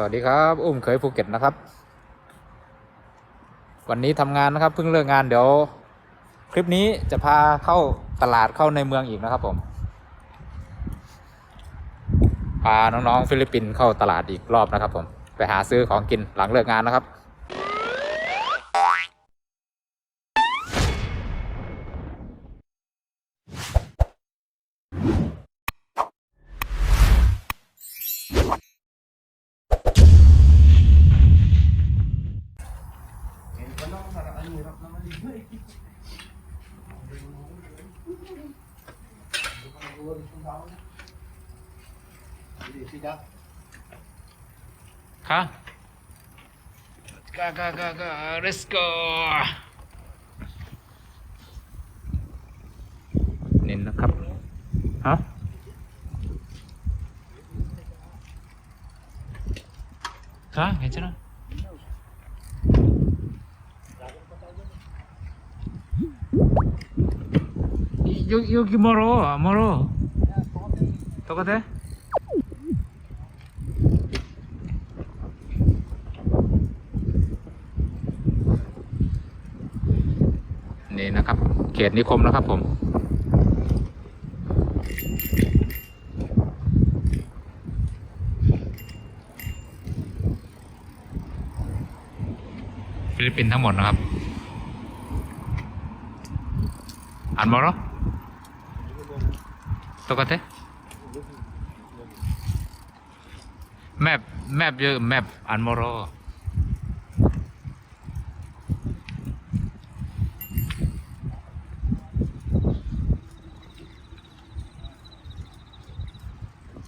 สวัสดีครับอุ้มเคยภูเก็ตนะครับ วันนี้ทำงานนะครับเพิ่งเลิกงานเดี๋ยว คลิปนี้จะพาเข้าตลาดเข้าในเมืองอีกนะครับผมพาน้องๆฟิลิปปินส์เข้าตลาดอีกรอบนะครับผมไปหาซื้อของกินหลังเลิกงานนะครับ ค่ะกากากากา let's go นี่นะครับฮะ ค่ะเห็นใช่ไหม 여기여기멀어멀어똑같아นี่นะครับ เขตนิคมนะครับผม ฟิลิปปินส์ทั้งหมดนะครับ อ่านมอร อตกเตแมปแมปเยอะแมปอ่านมอรอ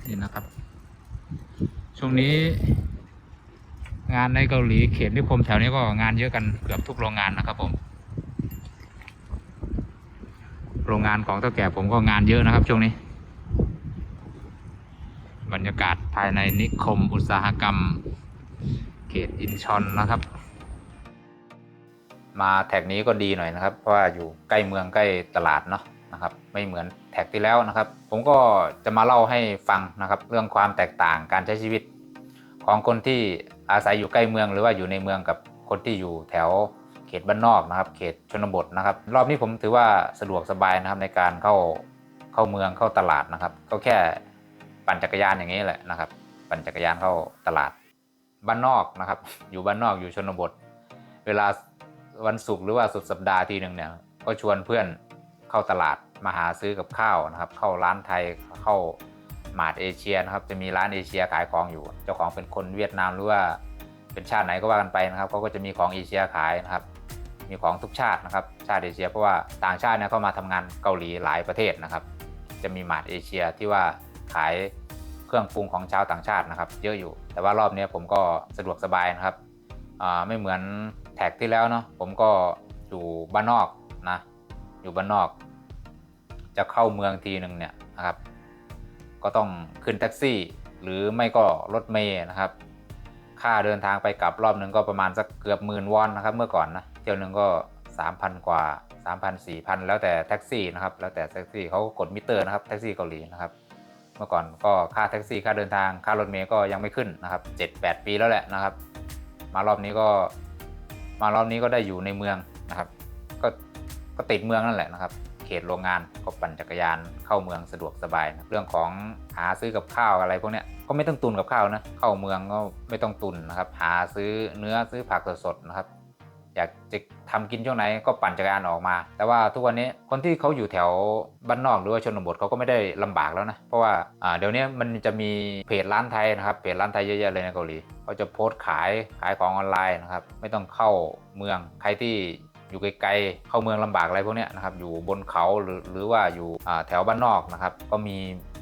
นี่นะครับ ช่วงนี้ งานในเกาหลีเขตนิคมแถวนี้ก็งานเยอะกันเกือบทุกโรงงานนะครับผม โรงงานของเท่าแก่ผมก็งานเยอะนะครับช่วงนี้ บรรยากาศภายในนิคมอุตสาหกรรม เขตอินชอนนะครับ มาแท็กนี้ก็ดีหน่อยนะครับ เพราะว่าอยู่ใกล้เมืองใกล้ตลาดเนาะนะครับ ไม่เหมือนแท็กที่แล้วนะครับ ผมก็จะมาเล่าให้ฟังนะครับ เรื่องความแตกต่างการใช้ชีวิต ของคนที่อาศัยอยู่ใกล้เมืองหรือว่าอยู่ในเมืองกับคนที่อยู่แถวเขตบ้านนอกนะครับ เขตชนบทนะครับ รอบนี้ผมถือว่าสะดวกสบายนะครับในการเข้าเข้าเมืองเข้าตลาดนะครับ ก็แค่ ปั่นจักรยานอย่างนี้แหละนะครับ ปั่นจักรยานเข้าตลาดบ้านนอกนะครับ อยู่บ้านนอกอยู่ชนบท เวลาวันศุกร์หรือว่าสุดสัปดาห์ทีหนึ่งเนี่ยก็ชวนเพื่อนเข้าตลาดมาหาซื้อกับข้าวนะครับ เข้าร้านไทยเข้ามาดเอเชียนะครับ จะมีร้านเอเชียขายของอยู่ เจ้าของเป็นคนเวียดนามหรือว่าเป็นชาติไหนก็ว่ากันไปนะครับเขาก็จะมีของเอเชียขายนะครับ มีของทุกชาตินะครับ ชาติเอเชียเพราะว่าต่างชาติเนี่ยเข้ามาทำงานเกาหลีหลายประเทศนะครับ จะมีมาดเอเชียที่ว่า ขายเครื่องปรุงของชาวต่างชาตินะครับ เยอะอยู่ แต่ว่ารอบนี้ผมก็สะดวกสบายนะครับไม่เหมือนแท็กที่แล้วเนาะผมก็อยู่บ้านนอกนะอยู่บ้านนอก จะเข้าเมืองทีหนึ่งเนี่ยนะครับ ก็ต้องขึ้นแท็กซี่ หรือไม่ก็รถเมย์นะครับ ค่าเดินทางไปกลับรอบหนึ่งก็ประมาณสักเกือบหมื่นวอนนะครับ เมื่อก่อนนะเที่ยวหนึ่งก็ 3,000 กว่า 3,000 4,000 แล้วแต่แท็กซี่นะครับ แล้วแต่แท็กซี่เขาก็กดมิเตอร์นะครับแท็กซี่เกาหลีนะครับ มื่อก่อนก็ค่าแท็กซี่ค่าเดินทางค่ารถเมย์ก็ยังไม่ขึ้นนะครับ7-8 ปีแล้วแหละนะครับ มารอบนี้ก็มารอบนี้ก็ได้อยู่ในเมืองนะครับ ก็ก็ติดเมืองนั่นแหละนะครับ เขตโรงงานก็ปั่นจักรยานเข้าเมืองสะดวกสบายนะเรื่องของหาซื้อกับข้าวอะไรพวกเนี้ยก็ไม่ต้องตุนกับข้าวนะเข้าเมืองก็ไม่ต้องตุนนะครับ หาซื้อเนื้อซื้อผักสดๆนะครับ อยากจะทำกินช่วงไหนก็ปั่นจักรยานออกมา แต่ว่าทุกวันนี้คนที่เขาอยู่แถวบ้านนอกหรือว่าชนบทเขาก็ไม่ได้ลำบากแล้วนะ เพราะว่าเดี๋ยวนี้มันจะมีเพจร้านไทยนะครับ เพจร้านไทยเยอะแยะเลยในเกาหลีเขาจะโพสต์ขายขายของออนไลน์นะครับ ไม่ต้องเข้าเมืองใครที่อยู่ไกลๆ เข้าเมืองลำบากอะไรพวกนี้นะครับ อยู่บนเขาหรือหรือว่าอยู่แถวบ้านนอกนะครับ ก็มี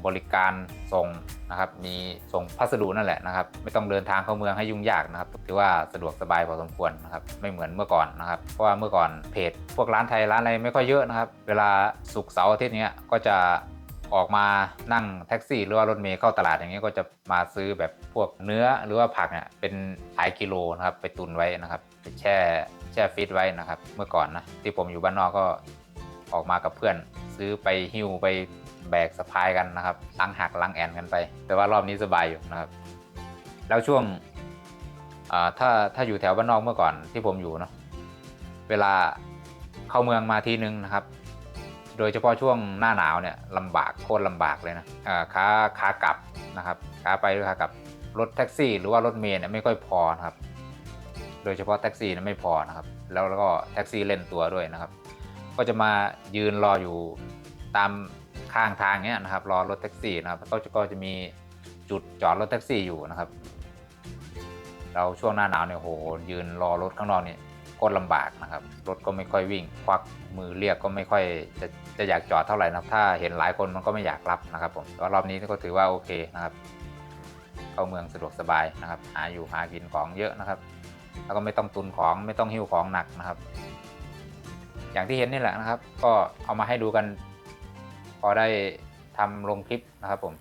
บริการส่งนะครับมีส่งพัสดุนั่นแหละนะครับ ไม่ต้องเดินทางเข้าเมืองให้ยุ่งยากนะครับถือว่าสะดวกสบายพอสมควรนะครับไม่เหมือนเมื่อก่อนนะครับเพราะว่าเมื่อก่อนเพจ พวกร้านไทยร้านอะไรไม่ค่อยเยอะนะครับ เวลาศุกเสาร์อาทิตย์เนี้ยก็จะออกมานั่งแท็กซี่หรือว่ารถเมล์เข้าตลาดอย่างเงี้ยก็จะมาซื้อแบบพวกเนื้อหรือว่าผักเนี่ยเป็นหลายกิโลนะครับไปตุนไว้นะครับไปแช่แช่ฟิตไว้นะครับ เมื่อก่อนนะที่ผมอยู่บ้านนอกก็ออกมากับเพื่อน ซื้อไปหิ้วไป แบกสะพายกันนะครับล้างหักล้างแอนกันไป แต่ว่ารอบนี้สบายอยู่นะครับ แล้วช่วงถ้าถ้าอยู่แถวบ้านนอกเมื่อก่อนที่ผมอยู่เนาะเวลาเข้าเมืองมาทีนึงนะครับ โดยเฉพาะช่วงหน้าหนาวเนี่ยลำบากโคตรลำบากเลยนะขาขากลับนะครับขาไปหรือขากลับรถแท็กซี่หรือว่ารถเมล์เนี่ยไม่ค่อยพอนะครับ โดยเฉพาะแท็กซี่เนี่ยไม่พอนะครับ แล้วแล้วก็แท็กซี่เล่นตัวด้วยนะครับ ก็จะมายืนรออยู่ตาม ข้างทางเนี้ยนะครับรอรถแท็กซี่นะครับก็จะก็จะมีจุดจอดรถแท็กซี่อยู่นะครับ เราช่วงหน้าหนาวเนี่ยโหยืนรอรถข้างนอกเนี่ยก็ลำบากนะครับ รถก็ไม่ค่อยวิ่ง ควักมือเรียกก็ไม่ค่อยจะจะอยากจอดเท่าไหร่นะครับ ถ้าเห็นหลายคนมันก็ไม่อยากรับนะครับผมแต่ว่ารอบนี้ก็ถือว่าโอเคนะครับ เข้าเมืองสะดวกสบายนะครับ หาอยู่หากินของเยอะนะครับ แล้วก็ไม่ต้องตุนของไม่ต้องหิ้วของหนักนะครับ อย่างที่เห็นนี่แหละนะครับ ก็เอามาให้ดูกัน พอได้ทำลงคลิปนะครับผม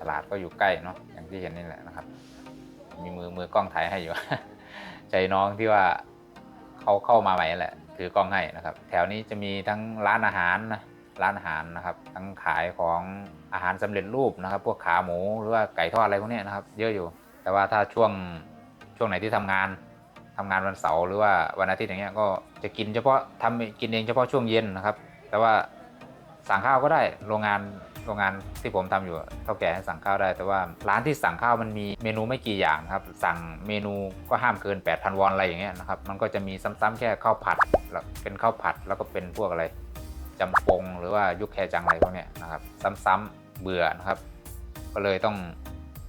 ตลาดก็อยู่ใกล้เนาะอย่างที่เห็นนี่แหละนะครับ มีมือมือกล้องถ่ายให้อยู่ ใจน้องที่ว่าเขาเข้ามาใหม่แหละ ถือกล้องให้นะครับ แถวนี้จะมีทั้งร้านอาหารนะ ร้านอาหารนะครับ ทั้งขายของอาหารสำเร็จรูปนะครับ พวกขาหมูหรือว่าไก่ทอดอะไรพวกนี้นะครับ เยอะอยู่ แต่ว่าถ้าช่วงช่วงไหนที่ทำงานทำงานวันเสาร์หรือว่าวันอาทิตย์อย่างเงี้ยก็จะกินเฉพาะทำกินเองเฉพาะช่วงเย็นนะครับ แต่ว่าสั่งข้าวก็ได้โรงงานโรงงานที่ผมทำอยู่เท่าแก่ให้สั่งข้าวได้ แต่ว่าร้านที่สั่งข้าวมันมีเมนูไม่กี่อย่างครับ สั่งเมนูก็ห้ามเกิน 8,000 วอนอะไรอย่างเงี้ยนะครับ มันก็จะมีซ้ำๆแค่ข้าวผัด เป็นข้าวผัดแล้วก็เป็นพวกอะไร จำปงหรือว่ายุคแคจังอะไรพวกเนี้ยนะครับ ซ้ำๆเบื่อนะครับ ก็เลยต้อง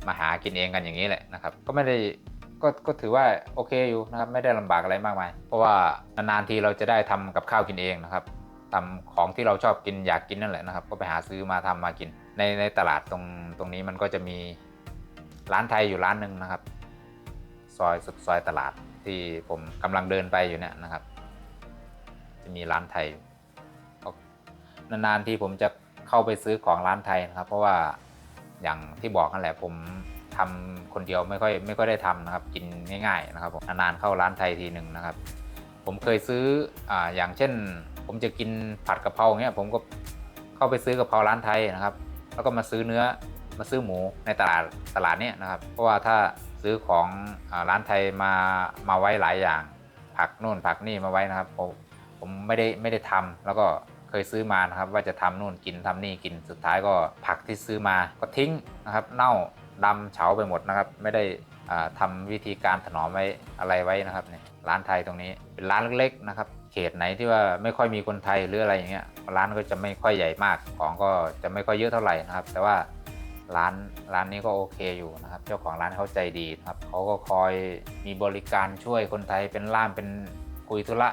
มาหากินเองกันอย่างนี้แหละนะครับ ก็ไม่ได้ก็ก็ถือว่าโอเคอยู่นะครับ ไม่ได้ลำบากอะไรมากมาย เพราะว่านานๆทีเราจะได้ทำกับข้าวกินเองนะครับทำของที่เราชอบกินอยากกินนั่นแหละนะครับ ก็ไปหาซื้อมาทำมากิน ในในตลาดตรงตรงนี้มันก็จะมีร้านไทยอยู่ร้านหนึ่งนะครับ ซอยสุดซอยตลาดที่ผมกำลังเดินไปอยู่เนี่ยนะครับ จะมีร้านไทย นานๆที่ผมจะเข้าไปซื้อของร้านไทยนะครับ เพราะว่าอย่างที่บอกนั่นแหละผมทำคนเดียวไม่ค่อยไม่ค่อยได้ทำนะครับ กินง่ายๆนะครับผมนานๆเข้าร้านไทยทีหนึ่งนะครับ ผมเคยซื้ออ่าอย่างเช่น ผมจะกินผัดกะเพราเงี้ยผมก็เข้าไปซื้อกะเพราร้านไทยนะครับ แล้วก็มาซื้อเนื้อมาซื้อหมูในตลาดตลาดเนี้ยนะครับ เพราะว่าถ้าซื้อของอร้านไทยมามาไว้หลายอย่าง ผักนู่นผักนี่มาไว้นะครับผมผมไม่ได้ไม่ได้ทำแล้วก็ ยซื้อมานะครับ ว่าจะทำนู่นกินทำนี่กินสุดท้ายก็ผักที่ซื้อมาก็ทิ้งนะครับ เน่าดำเฉาไปหมดนะครับ ไม่ได้ทำาวิธีการถนอมไว้อะไรไว้นะครับเนี่ยร้านไทยตรงนี้เป็นร้านเล็กๆนะครับ เขตไหนที่ว่าไม่ค่อยมีคนไทยหรืออะไรอย่างเงี้ยร้านก็จะไม่ค่อยใหญ่มากของก็จะไม่ค่อยเยอะเท่าไหร่นะครับ แต่ว่าร้านร้านนี้ก็โอเคอยู่นะครับ เจ้าของร้านเขาใจดีนะครับเขาก็คอยมีบริการช่วยคนไทยเป็นล่ามเป็นคุยธุระ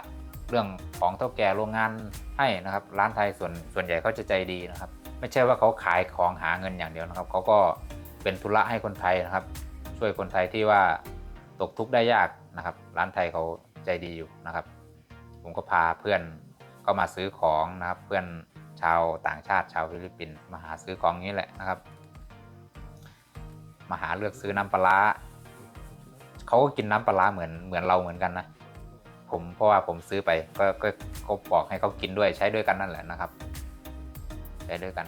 เรื่องของเท่าแก่โรงงานให้นะครับ ร้านไทยส่วนส่วนใหญ่เขาจะใจดีนะครับ ไม่ใช่ว่าเขาขายของหาเงินอย่างเดียวนะครับ เขาก็เป็นธุระให้คนไทยนะครับ ช่วยคนไทยที่ว่าตกทุกข์ได้ยากนะครับ ร้านไทยเขาใจดีอยู่นะครับ ผมก็พาเพื่อนก็มาซื้อของนะครับ เพื่อนชาวต่างชาติชาวฟิลิปปินส์มาหาซื้อของนี้แหละนะครับ มาหาเลือกซื้อน้ำปลาเขาก็กินน้ำปลาเหมือนเหมือนเราเหมือนกันนะ ผมเพราะว่าผมซื้อไปก็ก็ก็บอกให้เขากินด้วยใช้ด้วยกันนั่นแหละนะครับ ใช้ด้วยกัน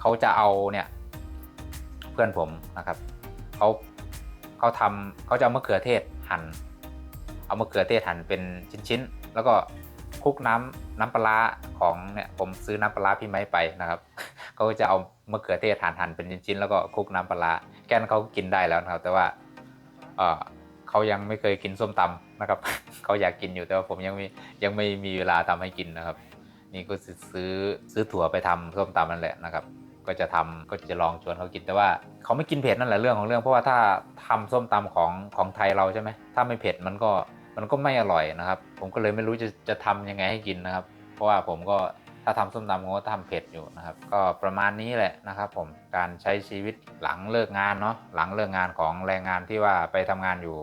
เขาจะเอาเนี่ย เพื่อนผมนะครับเขาเขาทำเขาจะเอามะเขือเทศหั่นเอามะเขือเทศหั่นเป็นชิ้นๆแล้วก็คลุกน้ำน้ำปลาของเนี่ยผมซื้อน้ำปลาพี่ไม้ไปนะครับเขาก็จะเอามะเขือเทศหั่นหั่นเป็นชิ้นๆแล้วก็คลุกน้ำปลาแกนเขากินได้แล้วนะครับ แต่ว่าเออ เขายังไม่เคยกินส้มตำนะครับ เขาอยากกินอยู่แต่ว่าผมยังไม่ยังไม่มีเวลาทำให้กินนะครับ นี่ก็ซื้อซื้อถั่วไปทำส้มตำนั่นแหละนะครับ ก็จะทำก็จะลองชวนเขากินแต่ว่าเขาไม่กินเผ็ดนั่นแหละเรื่องของเรื่องเพราะว่าถ้าทำส้มตำของของไทยเราใช่ไหมถ้าไม่เผ็ดมันก็มันก็ไม่อร่อยนะครับ ผมก็เลยไม่รู้จะจะทำยังไงให้กินนะครับ เพราะว่าผมก็ ถ้าทำส้มตำก็ทำเผ็ดอยู่นะครับ ก็ประมาณนี้แหละนะครับ ผมการใช้ชีวิตหลังเลิกงานเนาะหลังเลิกงานของแรงงานที่ว่าไปทำงานอยู่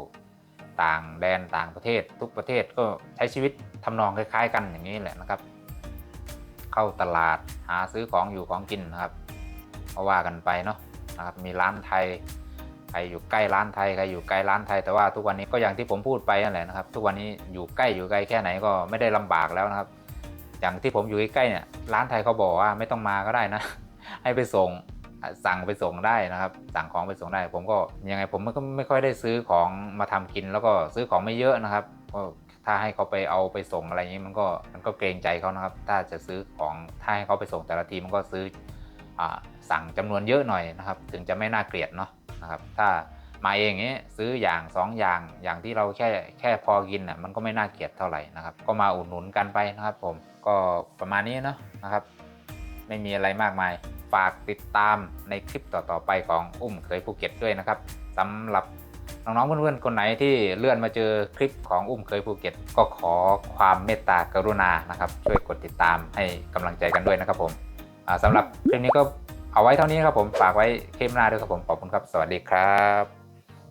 ต่างแดนต่างประเทศ ทุกประเทศก็ใช้ชีวิตทำนองคล้าย ๆ กันอย่างนี้แหละนะครับ เข้าตลาดหาซื้อของอยู่ของกินนะครับก็ว่ากันไปเนาะนะครับมีร้านไทยใครอยู่ใกล้ร้านไทยใครอยู่ไกลร้านไทยแต่ว่าทุกวันนี้ก็อย่างที่ผมพูดไปนั่นแหละนะครับ ทุกวันนี้อยู่ใกล้อยู่ไกลแค่ไหนก็ไม่ได้ลำบากแล้วนะครับ อย่างที่ผมอยู่ใกล้ๆเนี่ยร้านไทยเขาบอกว่าไม่ต้องมาก็ได้นะ ให้ไปส่งสั่งไปส่งได้นะครับ สั่งของไปส่งได้ ผมก็ยังไงผมก็ไม่ค่อยได้ซื้อของมาทำกิน แล้วก็ซื้อของไม่เยอะนะครับก็ถ้าให้เขาไปเอาไปส่งอะไรอย่างนี้มันก็มันก็เกรงใจเขานะครับ ถ้าจะซื้อของถ้าให้เขาไปส่งแต่ละทีมันก็ซื้ออสั่งจำนวนเยอะหน่อยนะครับ ถึงจะไม่น่าเกลียดเนาะนะครับ ถ้ามาเองอย่างนี้ยซื้ออย่างสองอย่างอย่างที่เราแค่แค่พอกินอะมันก็ไม่น่าเกลียดเท่าไหร่นะครับ ก็มาอุดหนุนกันไปนะครับผม ก็ประมาณนี้เนาะนะครับ ไม่มีอะไรมากมาย ฝากติดตามในคลิปต่อๆไปของอุ้มเคยภูเก็ตด้วยนะครับสำหรับน้องๆเพื่อนๆคนไหนที่เลื่อนมาเจอคลิปของอุ้มเคยภูเก็ต ก็ขอความเมตตากรุณานะครับ ช่วยกดติดตามให้กำลังใจกันด้วยนะครับผมสำหรับคลิปนี้ก็เอาไว้เท่านี้ครับผมฝากไว้คลิปหน้าด้วยครับผมขอบคุณครับ สวัสดีครับ